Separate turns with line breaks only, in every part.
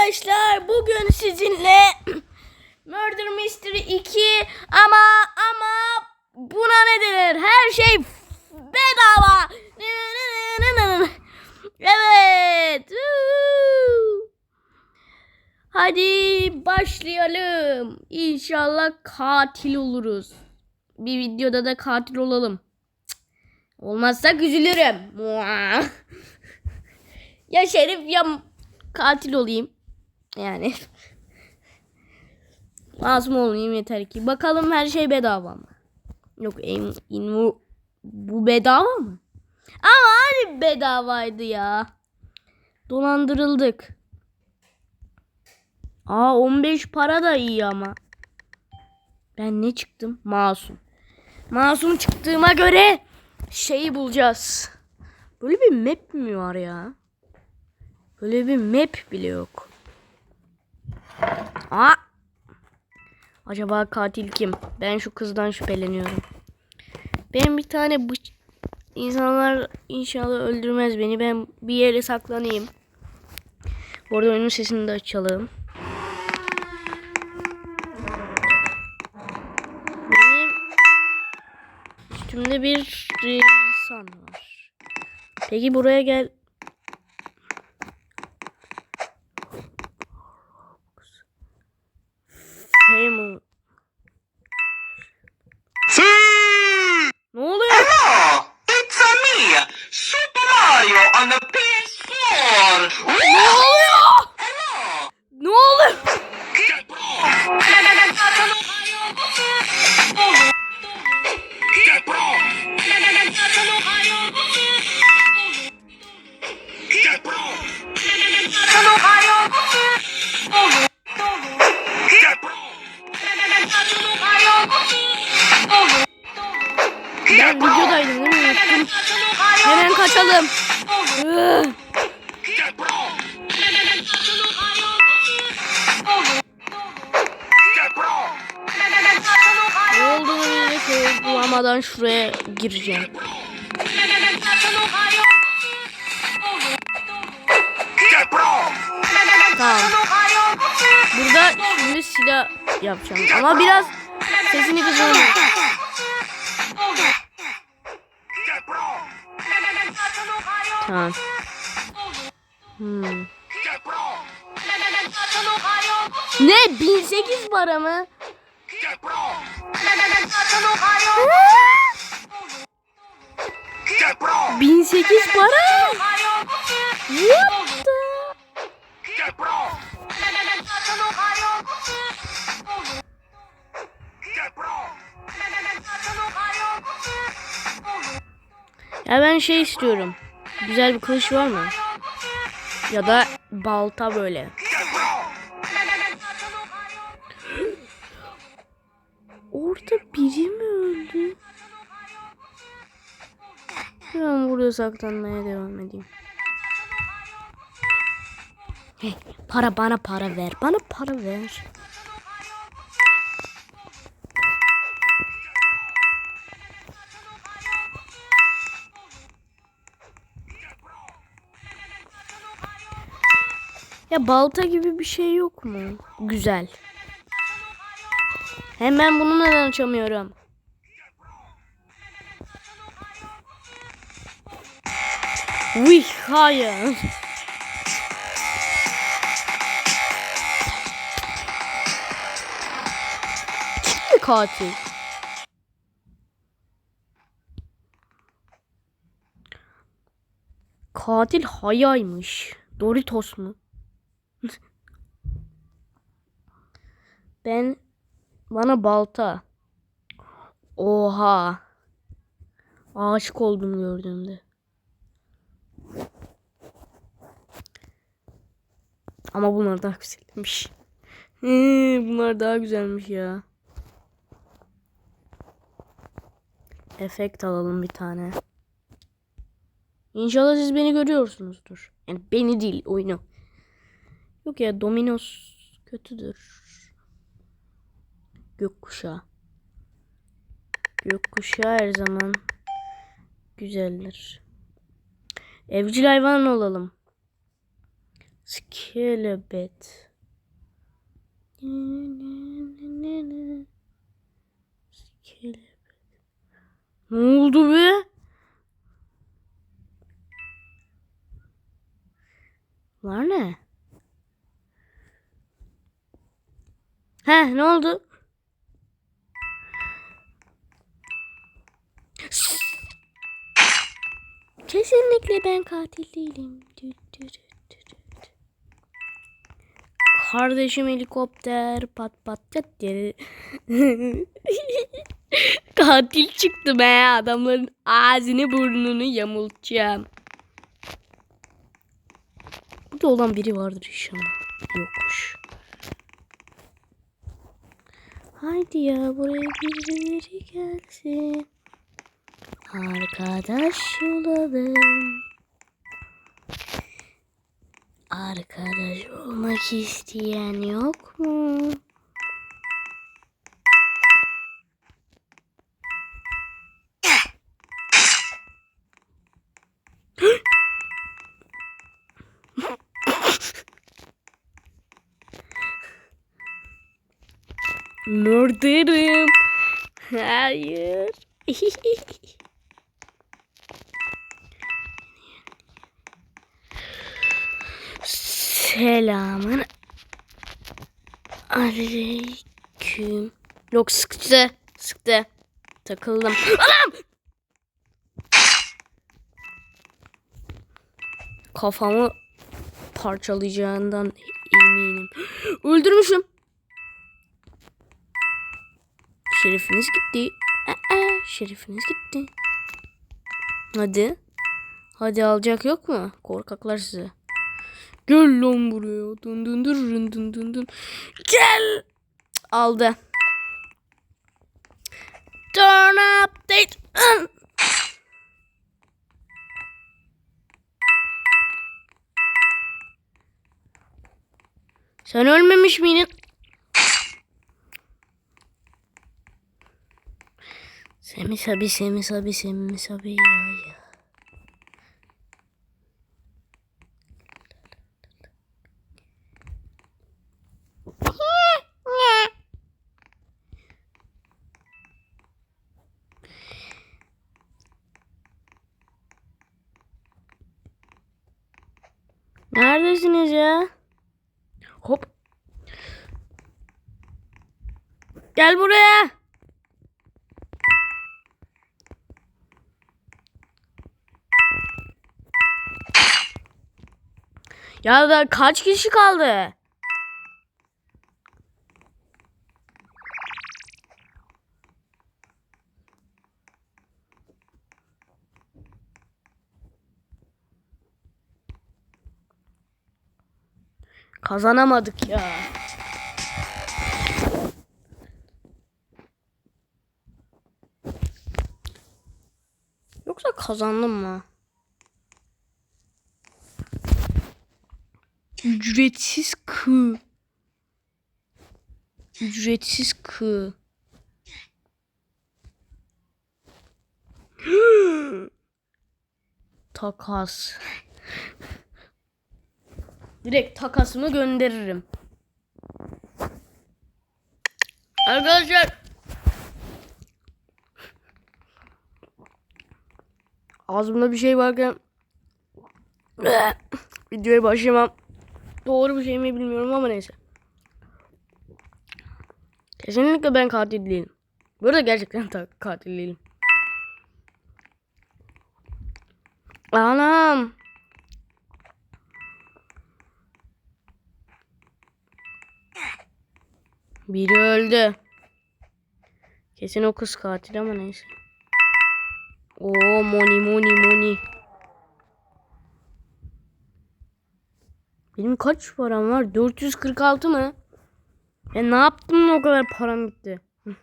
Arkadaşlar bugün sizinle Murder Mystery 2 ama ama buna ne denir? Her şey bedava. Evet. Hadi başlayalım. İnşallah katil oluruz. Bir videoda da katil olalım. Olmazsak üzülürüm. Ya Şerif ya katil olayım. Yani. Masum olayım yeter ki. Bakalım her şey bedava mı? Yok in, in, bu, bu bedava mı? Ama hani bedavaydı ya. Dolandırıldık. Aa 15 para da iyi ama. Ben ne çıktım? Masum. Masum çıktığıma göre şeyi bulacağız. Böyle bir map mi var ya? Böyle bir map bile yok. Aa! Acaba katil kim? Ben şu kızdan şüpheleniyorum. Benim bir tane bu insanlar inşallah öldürmez beni. Ben bir yere saklanayım. Bu arada oyunun sesini de açalım. Benim üstümde bir insan var. Peki buraya gel. Gireceğim. Tamam. Burada şimdi silah yapacağım. Ama biraz sesini
bro.
Tamam. Hmm. Ne? 1008 para mı? 1008 para?
Bro.
Ya ben şey istiyorum. Güzel bir kılıç var mı? Ya da balta böyle. Ben burada saklanmaya devam edeyim. Hey, para bana para ver. Bana para ver. Ya balta gibi bir şey yok mu? Güzel. Hemen bunu neden açamıyorum? Uy hayır. Kim katil? Katil Haya'ymış. Doritos mu? ben bana balta. Oha. Aşık oldum gördüğümde. Ama bunlar daha güzelmiş. Bunlar daha güzelmiş ya. Efekt alalım bir tane. İnşallah siz beni görüyorsunuzdur. Yani beni değil oyunu. Yok ya Dominos kötüdür. Gökkuşağı. Gökkuşağı her zaman güzeldir. Evcil hayvan olalım. Skelebet. Skelebet. Ne oldu be? Var ne? He ne oldu? Kesinlikle ben katil değilim. Dü dü dü. Kardeşim helikopter pat pat pat diye. katil çıktı be adamların ağzını burnunu yamultacağım. Burada olan biri vardır inşallah. Yokmuş. Haydi ya buraya birileri gelsin. Arkadaş olalım. Arkadaş olmak isteyen yok mu? Murderım. Hayır. Selamın aleyküm. Yok sıktı. Sıktı. Takıldım. Anam! Kafamı parçalayacağından eminim. Öldürmüşüm. Şerifiniz gitti. Aa, şerifiniz gitti. Hadi. Hadi alacak yok mu? Korkaklar size. Gel lan buraya. Dun dun dun dun dun dun. Gel. Aldı. Turn up date. Sen ölmemiş miydin? Semi sabi semi sabi semi sabi ya ya. Gel buraya. Ya da kaç kişi kaldı? Kazanamadık ya. Kazandım mı? Ücretsiz kı. Ücretsiz kı. Takas. Direkt takasımı gönderirim. Arkadaşlar. Ağzımda bir şey varken videoya başlamam. Doğru bir şey mi bilmiyorum ama neyse. Kesinlikle ben katil değilim. Burada gerçekten katil değilim. Anam. Biri öldü. Kesin o kız katil ama neyse. Oo moni moni moni. Benim kaç param var? 446 mı? Ben ne yaptım o kadar param gitti?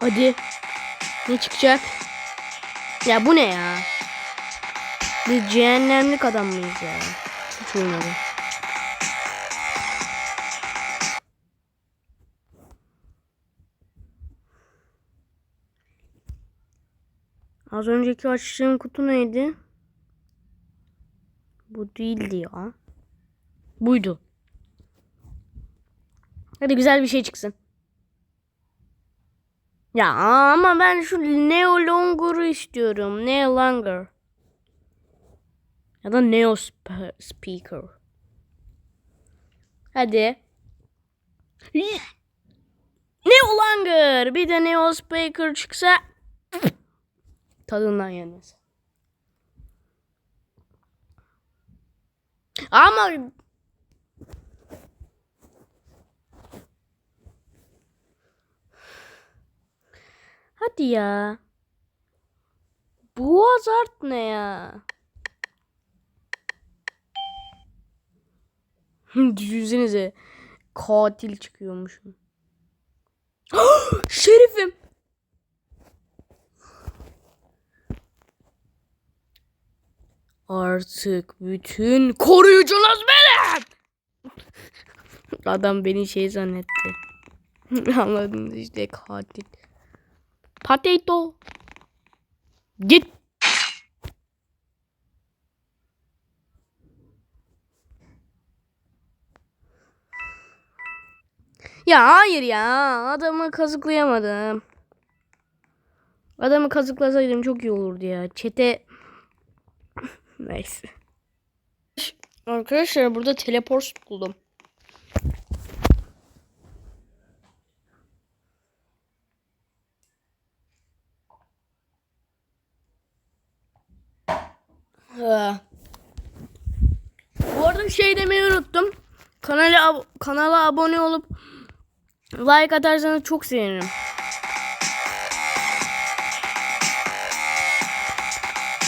Hadi. Ne çıkacak? Ya bu ne ya? Bir cehennemlik adam mıyız ya? Hiç olmadı. Az önceki açtığım kutu neydi? Bu değildi ya. Buydu. Hadi güzel bir şey çıksın. Ya ama ben şu Neo Longer'ı istiyorum. Neo Longer. Ya da Neo Sp- Speaker. Hadi. Neo Longer. Bir de Neo Speaker çıksa tadından yenmez. Ama Hadi ya. Bu azart ne ya? Düşünsenize. Katil çıkıyormuş. Şerifim. Artık bütün koruyucunuz benim. Adam beni şey zannetti. Anladınız işte katil. Potato. Git. Ya hayır ya. Adamı kazıklayamadım. Adamı kazıklasaydım çok iyi olurdu ya. Çete... Neyse. Arkadaşlar burada teleport buldum. Ha. Bu arada şey demeyi unuttum. Kanala ab- kanala abone olup like atarsanız çok sevinirim.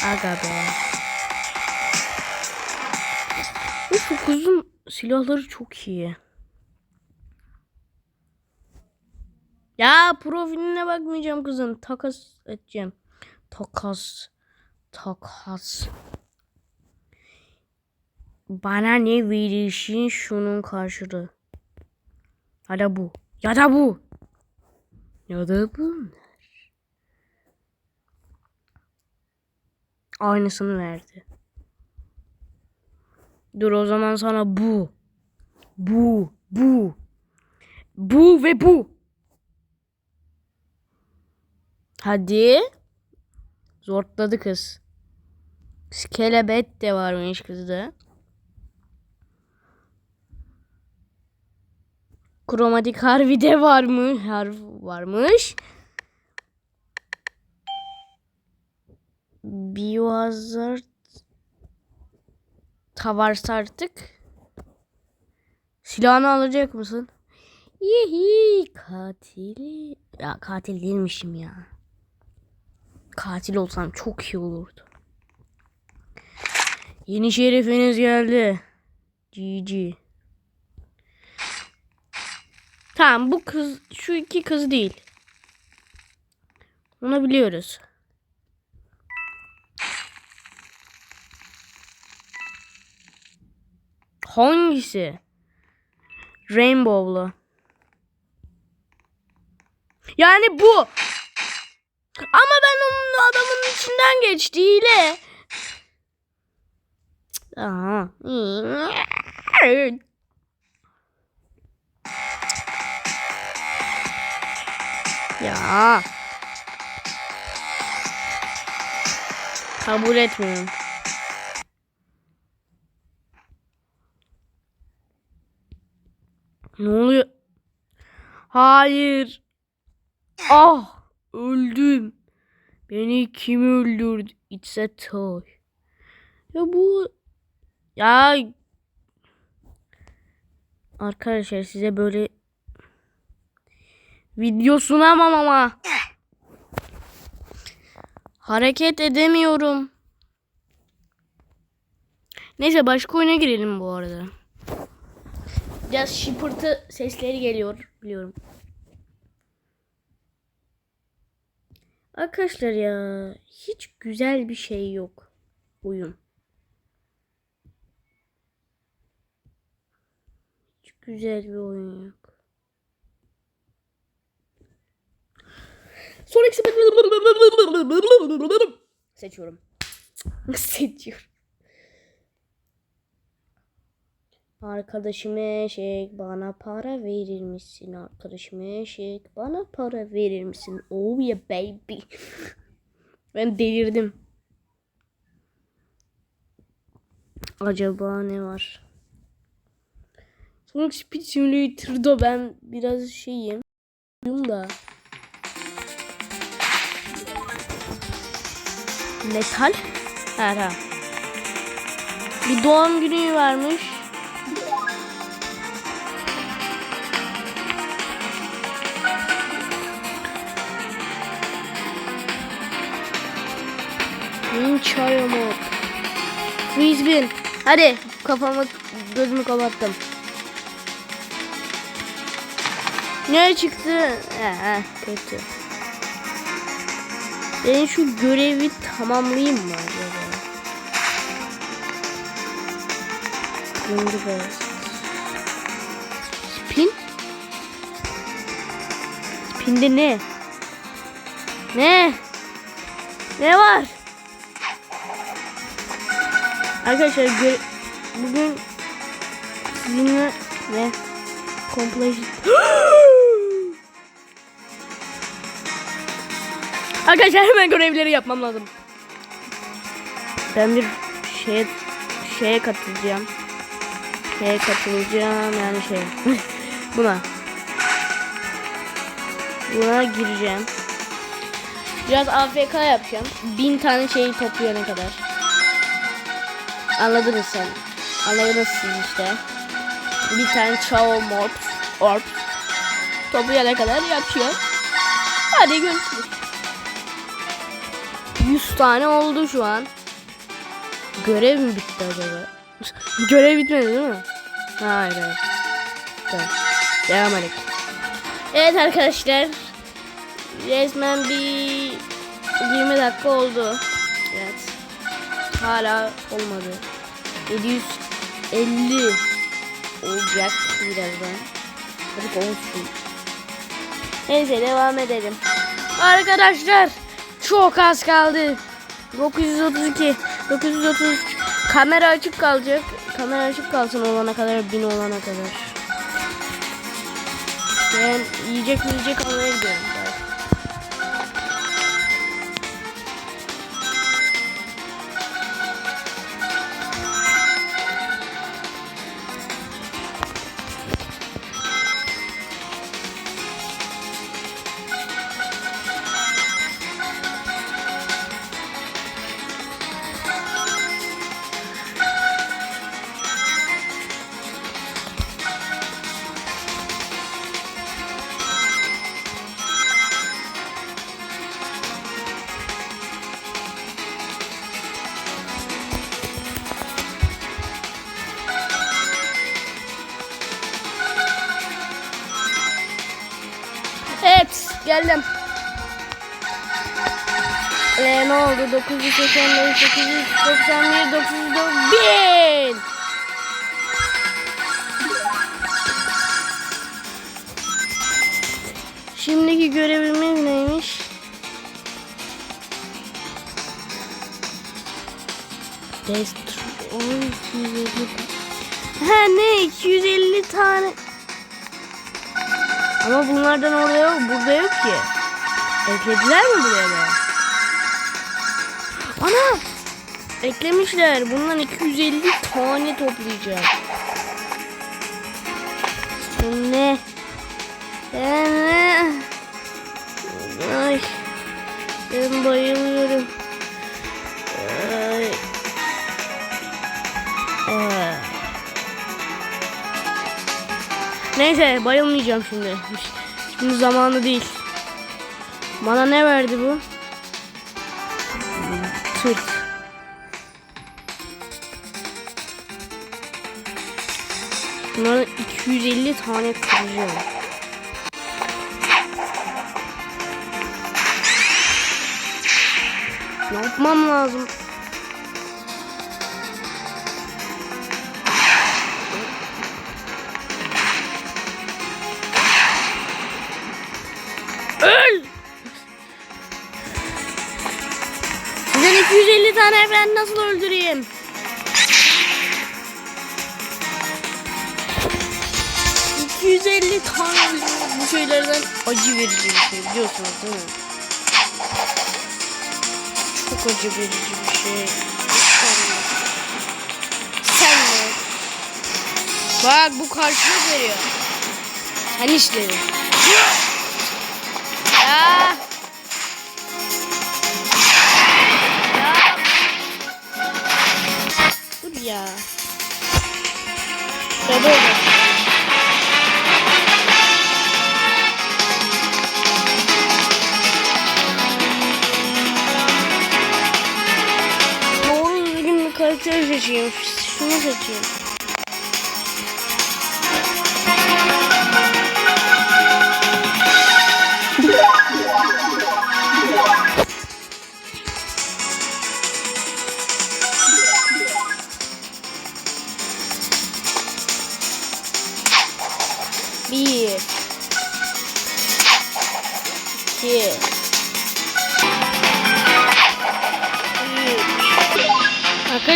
Aga be. Bu şu kızın silahları çok iyi. Ya profiline bakmayacağım kızın. Takas edeceğim. Takas. Takas. Bana ne verirsin şunun karşılığı. Ya da bu. Ya da bu. Ya da bu. Aynısını verdi. Dur o zaman sana bu. Bu. Bu. Bu ve bu. Hadi. Zortladı kız. Skelebet de varmış kızda. Kromatik harfi de var mı? Harf varmış. Biohazard tavarsa artık. Silahını alacak mısın? Yihi katili. Ya katil değilmişim ya. Katil olsam çok iyi olurdu. Yeni şerifiniz geldi. GG. Tamam bu kız şu iki kız değil. Onu biliyoruz. Hangisi? Rainbow'lu. Yani bu. Ama ben onun adamın içinden geçti hile. Aha. Ya. Kabul etmiyorum. Ne oluyor? Hayır. Ah, öldüm. Beni kim öldürdü? It's a toy. Ya bu ya arkadaşlar size böyle video sunamam ama hareket edemiyorum. Neyse başka oyuna girelim bu arada. Biraz şıpırtı sesleri geliyor biliyorum. Arkadaşlar ya hiç güzel bir şey yok oyun. Hiç güzel bir oyun yok. Sonraki Seçiyorum. Seçiyorum. Arkadaşım eşek bana para verir misin? Arkadaşım eşek bana para verir misin? Oh yeah baby. ben delirdim. Acaba ne var? Sonic Speed Simulator'da ben biraz şeyim. da. Metal? Ha ha. Bir doğum günü varmış. Winch mod. Freeze bin. Hadi kafamı gözümü kapattım. Ne çıktı? He, kötü. Ben şu görevi tamamlayayım mı acaba? Kırmızı beyaz. Spin? Spinde ne? Ne? Ne var? Arkadaşlar bugün sizinle ne? Completion. Arkadaşlar hemen görevleri yapmam lazım. Ben bir şeye şeye katılacağım. Şeye katılacağım yani şey. Buna. Buna gireceğim. Biraz AFK yapacağım. Bin tane şeyi toplayana kadar. Anladınız sen. Anladınız siz işte. Bir tane Chao Morp. Orp. Toplayana kadar yapıyor. Hadi görüşürüz. 100 tane oldu şu an. Görev mi bitti acaba? Görev bitmedi değil mi? Hayır hayır. Tamam. Devam edelim. Evet arkadaşlar. Resmen bir 20 dakika oldu. Hala olmadı. 750 olacak birazdan. Hadi olsun. Neyse devam edelim. Arkadaşlar çok az kaldı. 932 933 kamera açık kalacak. Kamera açık kalsın olana kadar bin olana kadar. Ben yiyecek yiyecek almaya gidiyorum. Geldim. Ee, ne oldu? 985, 991, 909, 1000. Şimdiki görevimiz neymiş? Destroy 250 Ha ne 250 tane ama bunlardan orada yok, burada yok ki. Eklediler mi buraya da? Ana! Eklemişler. Bundan 250 tane toplayacak. Ne? Ne? Ay. Ben bayılıyorum. Neyse bayılmayacağım şimdi. Şimdi zamanı değil. Bana ne verdi bu? Tır. Bunları 250 tane kıracağım. Ne yapmam lazım? Ben nasıl öldüreyim? ...250 tane. Bu şeylerden acı verici bir şey biliyorsunuz değil mi? Çok acı verici bir şey. Sen mi? Bak bu karşılık veriyor. Sen işleri. Ya. Ya. Ya. Şurada olur. Doğru düzgün bir karakter seçeyim. Şunu seçeyim.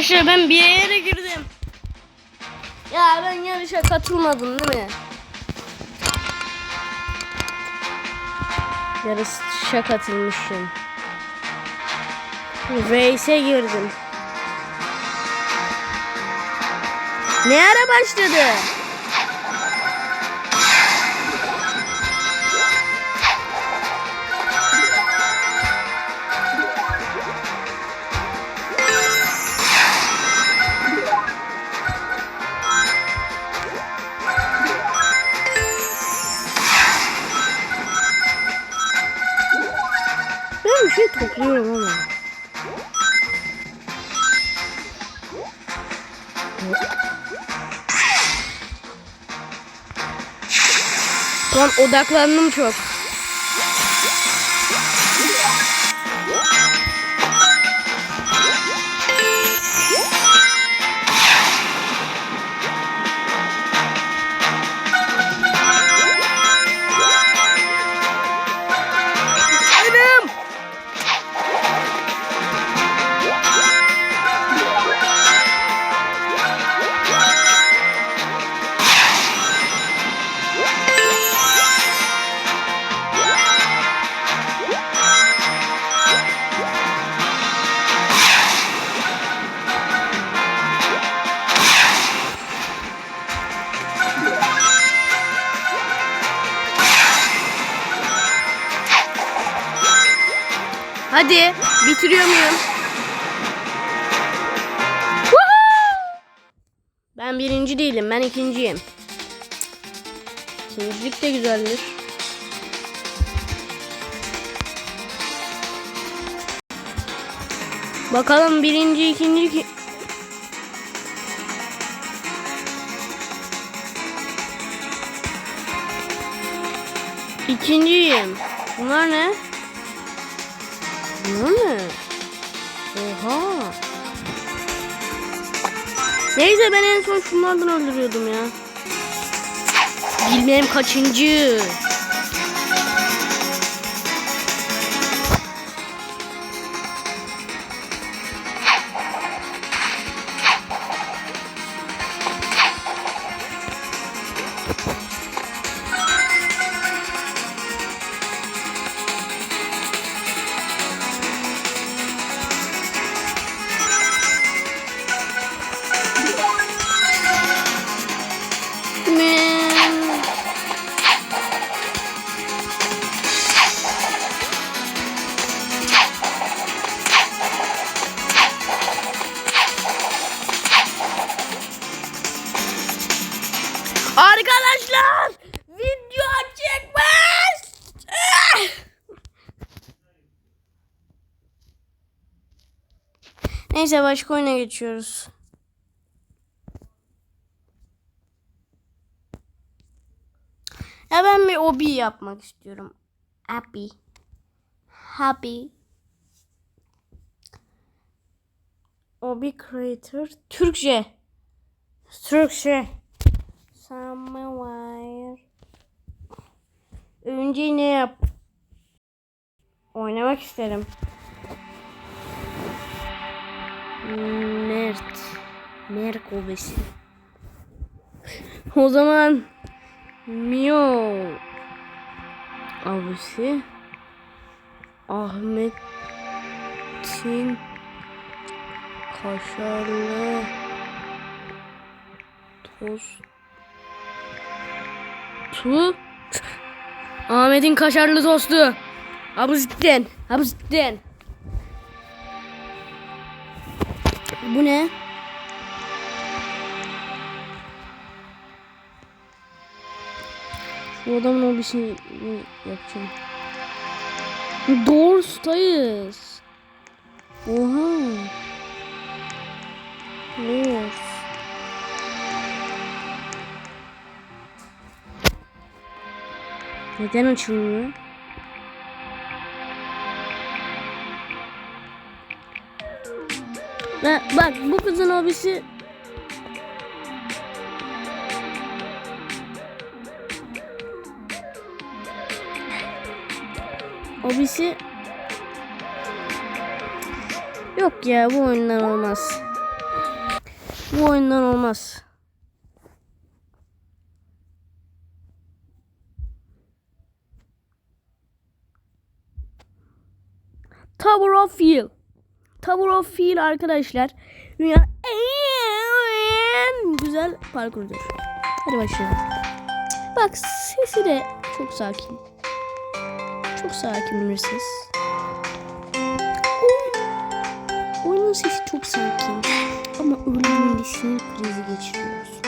Arkadaşlar ben bir yere girdim. Ya ben yarışa katılmadım değil mi? Yarışa katılmışım. Race'e girdim. Ne ara başladı? Ben bir şey topluyorum ama. Lan odaklandım çok. Hadi bitiriyor muyum? Ben birinci değilim, ben ikinciyim. İkincilik de güzeldir. Bakalım birinci, ikinci... ki- İkinciyim. Bunlar ne? Bunlar ne? Oha. Neyse ben en son şunlardan öldürüyordum ya. Bilmem kaçıncı. Başka oyuna geçiyoruz. Ya ben bir obi yapmak istiyorum. Happy. Happy. Obi creator. Türkçe. Türkçe. Somewhere. Önce ne yap? Oynamak isterim. Mert. Mert obesi. O zaman Mio abisi Ahmet'in kaşarlı tost tu Ahmet'in kaşarlı tostu. Abuzitten. Abuzitten. Bu ne? Bu adamın o bir şey yapacağım. Doors'tayız. Oha. Doors. Neden açılmıyor? Ha, bak bu kızın hobisi hobisi yok ya bu oyundan olmaz. Bu oyundan olmaz. Tower of Field. Tower of Field arkadaşlar. Dünya en güzel parkurdur. Hadi başlayalım. Bak sesi de çok sakin. Çok sakin bir ses. Oyun- Oyunun sesi çok sakin. Ama ölümün sinir krizi geçiriyoruz.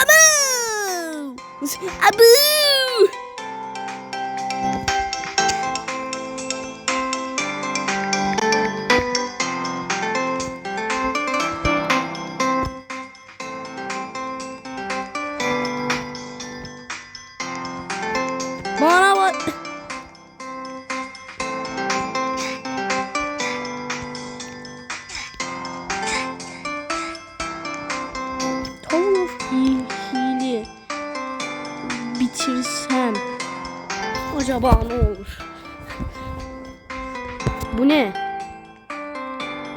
Abu! Abu! Heal'i bitirsem acaba ne olur? Bu ne?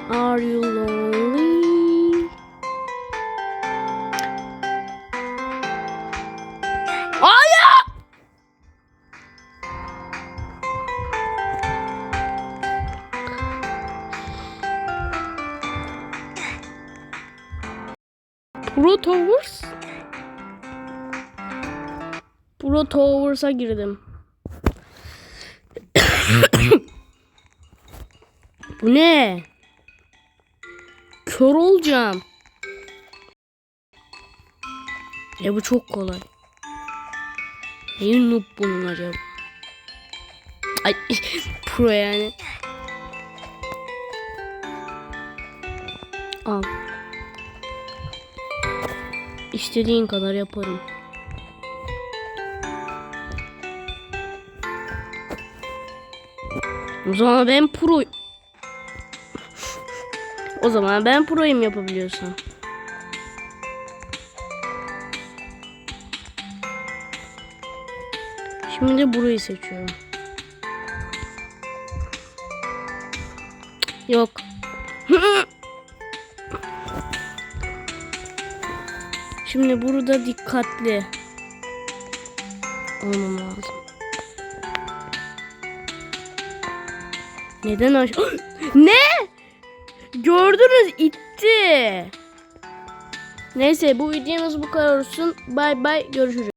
Are you lonely? Towers'a girdim. Bu ne? Kör olacağım. E bu çok kolay. Neyin noob bunun acaba? Ay pro yani. Al. İstediğin kadar yaparım. O zaman ben pro... O zaman ben proyum yapabiliyorsun. Şimdi burayı seçiyorum. Yok. Şimdi burada dikkatli olmam lazım. Neden aş... ne? Gördünüz itti. Neyse bu videomuz bu kadar olsun. Bay bay görüşürüz.